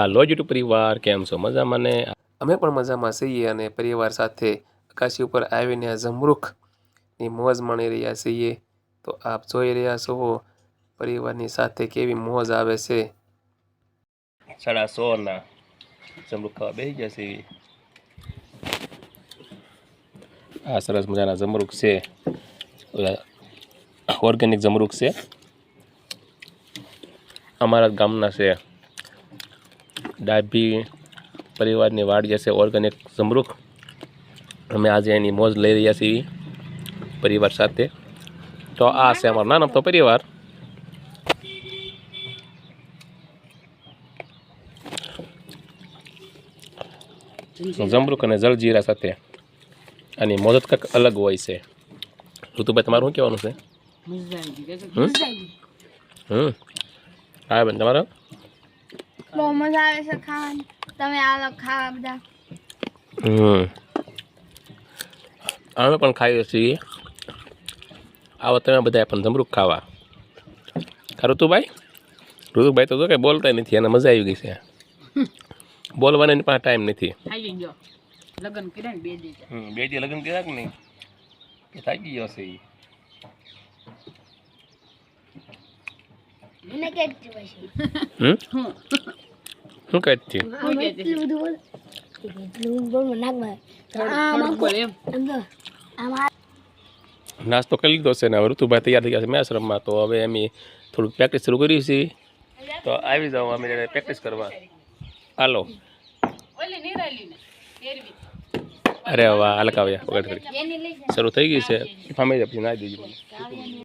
હાલો YouTube પરિવાર કેમ છો? મજામાં ને? અમે પણ મજામાં છીએ અને પરિવાર સાથે આકાશી ઉપર આવીને આ જમરૂખની મોજ માણી રહ્યા છીએ. તો આપ જોઈ રહ્યા છો પરિવારની સાથે કેવી મોજ આવે છે. સાડા સો ના જમરૂખ ખાવા બેસી ગયા છે આ સરસ મજાના જમરૂખ છે. ઓર્ગેનિક જમરૂખ છે. અમારા ગામના છે. ડાભી પરિવારની વાડીએ છે ઓર્ગેનિક જમરૂખ અમે આજે એની મોજ લઈ રહ્યા છીએ પરિવાર સાથે. તો આ છે અમારો નાનો તો પરિવાર. જમરૂખ અને જલજીરા સાથે આની મોજ જ કંઈક અલગ હોય છે. ઋતુભાઈ તમારું શું કહેવાનું છે? હમ. હા બેન તમારો? બહુ મજા આવે છે ખાવાની. તમે આવો ખાવા બધા. હમ. અમે પણ ખાઈએ છીએ. આવો તમે બધા પણ જમરૂખ ખાવા. ખરું તું ભાઈ? ઋતુભાઈ તો તો કંઈ બોલતા નથી એને મજા આવી ગઈ છે. બોલવાની પણ પાસે ટાઈમ નથી. લગ્ન કર્યા ને બે દી બે દી લગ્ન કર્યા કે નહીં? કે થાકી ગયો છે મને કેક છે હમ? હું. શું કહેતી હું કહેતી બધું બોલ. એટલું બોલ નાખવા આમ બોલ એમ. આમ નાસ્તો કરી લીધો છે ને હવે ઋતુભાઈ તૈયાર થઈ ગયા છે મેં રમવા તો હવે અમે થોડુંક પ્રેક્ટિસ શરૂ કરી છે. તો આવી જાઓ અમે પ્રેક્ટિસ કરવા. હાલો. અરે વાહ હલકાવ્યા વગર કરી શરૂ થઈ ગઈ છે. ફામી જાય પછી ના દેજો મને આ લઈ લો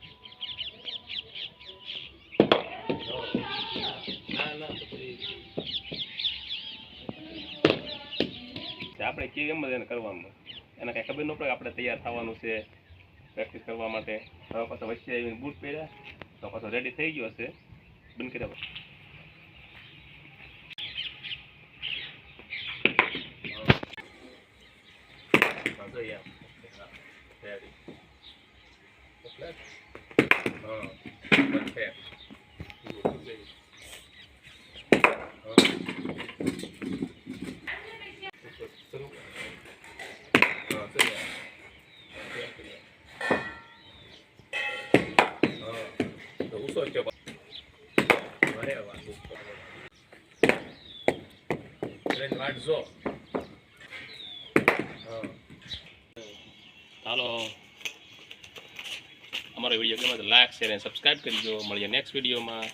આપણે કેવી એમ જ એને કરવાનું એને કાંઈ ખબર ન પડે આપણે તૈયાર થવાનું છે પ્રેક્ટિસ કરવા માટે હવે પાછો વચ્ચે આવીને બૂટ પહેર્યા તો પાછો રેડી થઈ ગયો હશે બંધ કર્યા પછી. હા, Ready. હા, ready. એટલે? હા, બંધ થયા. શરૂ. હા, શરૂ. ઉસો છે અરે વાહ ટ્રેન વાટજો હા અમારો વીડિયો ગમે તો લાઈક શેર અને સબસ્ક્રાઈબ કરજો મળીએ નેક્સ્ટ વિડીયોમાં